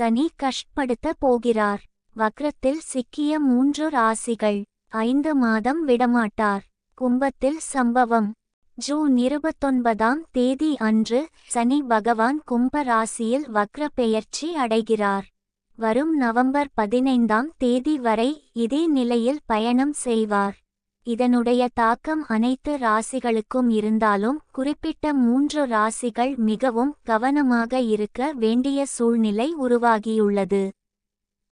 சனி கஷ்டப்படுத்த போகிறார். வக்ரத்தில் சிக்கிய மூன்று ராசிகள் ஐந்து மாதம் விடமாட்டார். கும்பத்தில் சம்பவம். ஜூன் இருபத்தொன்பதாம் தேதி அன்று சனி பகவான் கும்ப ராசியில் வக்ர பெயர்ச்சி அடைகிறார். வரும் நவம்பர் பதினைந்தாம் தேதி வரை இதே நிலையில் பயணம் செய்வார். இதனுடைய தாக்கம் அனைத்து ராசிகளுக்கும் இருந்தாலும் குறிப்பிட்ட மூன்று ராசிகள் மிகவும் கவனமாக இருக்க வேண்டிய சூழ்நிலை உருவாகியுள்ளது.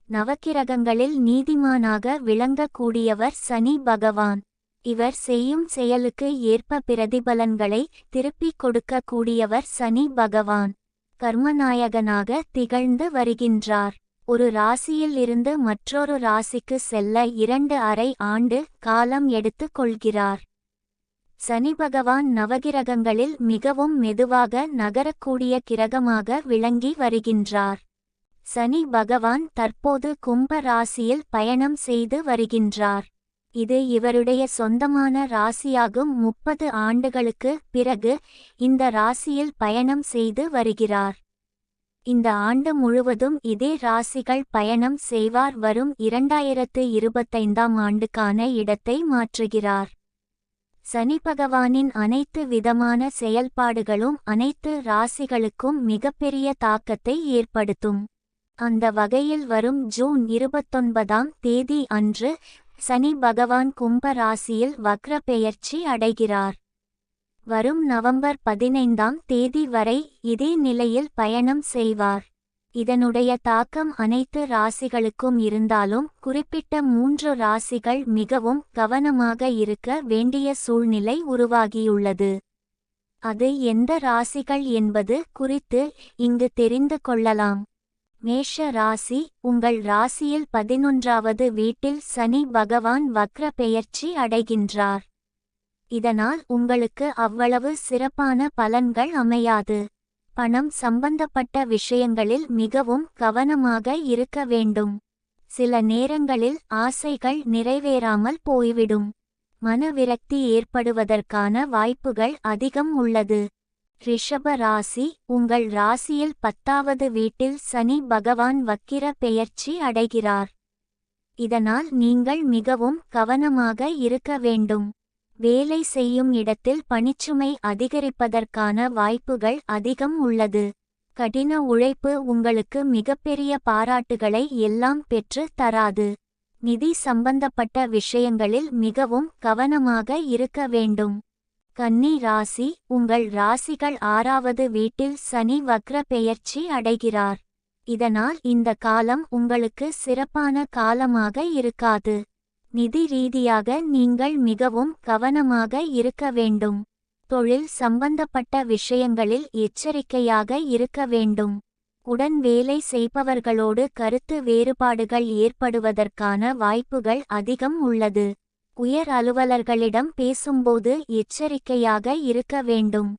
நவக்கிரகங்களில் நீதிமானாக விளங்கக்கூடியவர் சனி பகவான். இவர் செய்யும் செயலுக்கு ஏற்ப பிரதிபலன்களை திருப்பிக் கொடுக்கக்கூடியவர் சனி பகவான். கர்மநாயகனாக திகழ்ந்து வருகின்றார். ஒரு ராசியில் இருந்து மற்றொரு ராசிக்கு செல்ல இரண்டு அரை ஆண்டு காலம் எடுத்துக் கொள்கிறார். சனி பகவான் நவகிரகங்களில் மிகவும் மெதுவாக நகரக்கூடிய கிரகமாக விளங்கி வருகின்றார். சனி பகவான் தற்போது கும்ப ராசியில் பயணம் செய்து வருகின்றார். இது இவருடைய சொந்தமான ராசியாகும் முப்பது ஆண்டுகளுக்கு பிறகு இந்த ராசியில் பயணம் செய்து வருகிறார். இந்த ஆண்டு முழுவதும் இதே ராசிகள் பயணம் செய்வார் வரும் இரண்டாயிரத்து இருபத்தைந்தாம் ஆண்டுக்கான இடத்தை மாற்றுகிறார். சனி பகவானின் அனைத்து விதமான செயல்பாடுகளும் அனைத்து ராசிகளுக்கும் மிகப்பெரிய தாக்கத்தை ஏற்படுத்தும். அந்த வகையில் வரும் ஜூன் இருபத்தொன்பதாம் தேதி அன்று சனி பகவான் கும்ப ராசியில் வக்ர பெயர்ச்சி அடைகிறார். வரும் நவம்பர் பதினைந்தாம் தேதி வரை இதே நிலையில் பயணம் செய்வார். இதனுடைய தாக்கம் அனைத்து ராசிகளுக்கும் இருந்தாலும் குறிப்பிட்ட மூன்று ராசிகள் மிகவும் கவனமாக இருக்க வேண்டிய சூழ்நிலை உருவாகியுள்ளது. அது எந்த ராசிகள் என்பது குறித்து இங்கு தெரிந்து கொள்ளலாம். மேஷ ராசி உங்கள் ராசியில் பதினொன்றாவது வீட்டில் சனி பகவான் வக்ர பெயர்ச்சி அடைகின்றார். இதனால் உங்களுக்கு அவ்வளவு சிறப்பான பலன்கள் அமையாது. பணம் சம்பந்தப்பட்ட விஷயங்களில் மிகவும் கவனமாக இருக்க வேண்டும். சில நேரங்களில் ஆசைகள் நிறைவேறாமல் போய்விடும். மனவிரக்தி ஏற்படுவதற்கான வாய்ப்புகள் அதிகம் உள்ளது. ரிஷப ராசி உங்கள் ராசியில் பத்தாவது வீட்டில் சனி பகவான் வக்கிர பெயர்ச்சி அடைகிறார். இதனால் நீங்கள் மிகவும் கவனமாக இருக்க வேண்டும். வேலை செய்யும் இடத்தில் பணிச்சுமை அதிகரிப்பதற்கான வாய்ப்புகள் அதிகம் உள்ளது. கடின உழைப்பு உங்களுக்கு மிகப்பெரிய பாராட்டுகளை எல்லாம் பெற்று தராது. நிதி சம்பந்தப்பட்ட விஷயங்களில் மிகவும் கவனமாக இருக்க வேண்டும். கன்னி ராசி உங்கள் ராசிகள் ஆறாவது வீட்டில் சனி வக்ர பெயர்ச்சி அடைகிறார். இதனால் இந்த காலம் உங்களுக்கு சிறப்பான காலமாக இருக்காது. நிதி ரீதியாக நீங்கள் மிகவும் கவனமாக இருக்க வேண்டும். தொழில் சம்பந்தப்பட்ட விஷயங்களில் எச்சரிக்கையாக இருக்க வேண்டும். உடன் வேலை செய்பவர்களோடு கருத்து வேறுபாடுகள் ஏற்படுவதற்கான வாய்ப்புகள் அதிகம் உள்ளது. உயர் அலுவலர்களிடம் பேசும்போது எச்சரிக்கையாக இருக்க வேண்டும்.